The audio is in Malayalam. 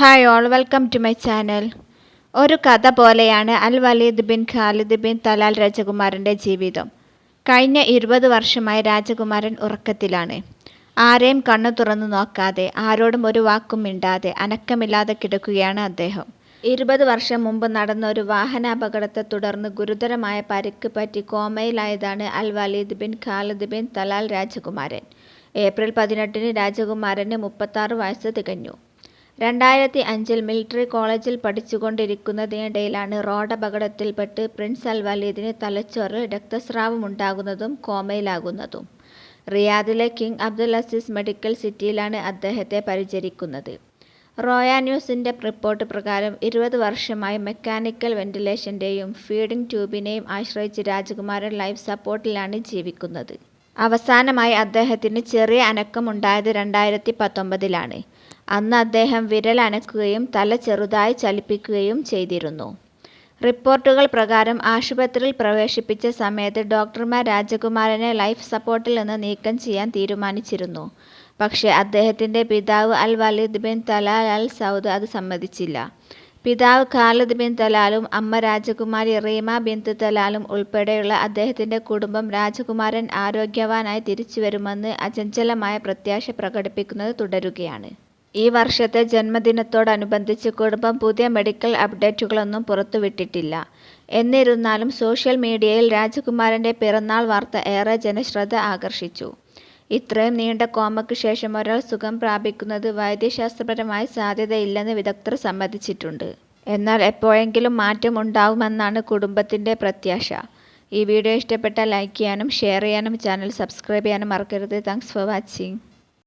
Hi all welcome to my channel ഒരു കഥ പോലെയാണ് Al Waleed bin Khalid bin Talal രാജകുമാരന്റെ ജീവിതം. കഴിഞ്ഞ ഇരുപത് വർഷമായി രാജകുമാരൻ ഉറക്കത്തിലാണ്. ആരെയും കണ്ണു തുറന്നു നോക്കാതെ ആരോടും ഒരു വാക്കും മിണ്ടാതെ അനക്കമില്ലാതെ കിടക്കുകയാണ് അദ്ദേഹം. ഇരുപത് വർഷം മുമ്പ് നടന്ന ഒരു വാഹനാപകടത്തെ തുടർന്ന് ഗുരുതരമായ പരിക്ക് പറ്റി കോമയിലായതാണ് Al Waleed bin Khalid bin Talal രാജകുമാരൻ. ഏപ്രിൽ പതിനെട്ടിന് രാജകുമാരന് മുപ്പത്താറ് വയസ്സ് തികഞ്ഞു. രണ്ടായിരത്തി അഞ്ചിൽ മിലിറ്ററി കോളേജിൽ പഠിച്ചുകൊണ്ടിരിക്കുന്നതിനിടയിലാണ് റോഡപകടത്തിൽപ്പെട്ട് പ്രിൻസ് അൽവാലിദിന് വലീദിന് തലച്ചോറിൽ രക്തസ്രാവമുണ്ടാകുന്നതും കോമയിലാകുന്നതും. റിയാദിലെ കിങ് അബ്ദുൽ അസീസ് മെഡിക്കൽ സിറ്റിയിലാണ് അദ്ദേഹത്തെ പരിചരിക്കുന്നത്. റോയ ന്യൂസിന്റെ റിപ്പോർട്ട് പ്രകാരം ഇരുപത് വർഷമായി മെക്കാനിക്കൽ വെന്റിലേഷന്റെയും ഫീഡിംഗ് ട്യൂബിനെയും ആശ്രയിച്ച് രാജകുമാരൻ ലൈഫ് സപ്പോർട്ടിലാണ് ജീവിക്കുന്നത്. അവസാനമായി അദ്ദേഹത്തിന് ചെറിയ അനക്കമുണ്ടായത് രണ്ടായിരത്തി പത്തൊമ്പതിലാണ് അന്ന് അദ്ദേഹം വിരലനക്കുകയും തല ചെറുതായി ചലിപ്പിക്കുകയും ചെയ്തിരുന്നു. റിപ്പോർട്ടുകൾ പ്രകാരം ആശുപത്രിയിൽ പ്രവേശിപ്പിച്ച സമയത്ത് ഡോക്ടർമാർ രാജകുമാരനെ ലൈഫ് സപ്പോർട്ടിൽ നിന്ന് നീക്കം ചെയ്യാൻ തീരുമാനിച്ചിരുന്നു. പക്ഷേ അദ്ദേഹത്തിന്റെ പിതാവ് Al Waleed bin Talal Al Saud അത് സമ്മതിച്ചില്ല. പിതാവ് ഖാലിദ് ബിൻ തലാലും അമ്മ രാജകുമാരി റീമ ബിന്ത് തലാലും ഉൾപ്പെടെയുള്ള അദ്ദേഹത്തിന്റെ കുടുംബം രാജകുമാരൻ ആരോഗ്യവാനായി തിരിച്ചുവരുമെന്ന് അചഞ്ചലമായ പ്രത്യാശ പ്രകടിപ്പിക്കുന്നത് തുടരുകയാണ്. ഈ വർഷത്തെ ജന്മദിനത്തോടനുബന്ധിച്ച് കുടുംബം പുതിയ മെഡിക്കൽ അപ്ഡേറ്റുകളൊന്നും പുറത്തുവിട്ടിട്ടില്ല. എന്നിരുന്നാലും സോഷ്യൽ മീഡിയയിൽ രാജകുമാരന്റെ പിറന്നാൾ വാർത്ത ഏറെ ജനശ്രദ്ധ ആകർഷിച്ചു. ഇത്രയും നീണ്ട കോമയ്ക്ക് ശേഷം ഒരാൾ സുഖം പ്രാപിക്കുന്നത് വൈദ്യശാസ്ത്രപരമായി സാധ്യതയില്ലെന്ന് വിദഗ്ധർ സമ്മതിച്ചിട്ടുണ്ട്. എന്നാൽ എപ്പോഴെങ്കിലും മാറ്റം ഉണ്ടാവുമെന്നാണ് കുടുംബത്തിന്റെ പ്രത്യാശ. ഈ വീഡിയോ ഇഷ്ടപ്പെട്ടാൽ ലൈക്ക് ചെയ്യാനും ഷെയർ ചെയ്യാനും ചാനൽ സബ്സ്ക്രൈബ് ചെയ്യാനും മറക്കരുത്. Thanks for watching.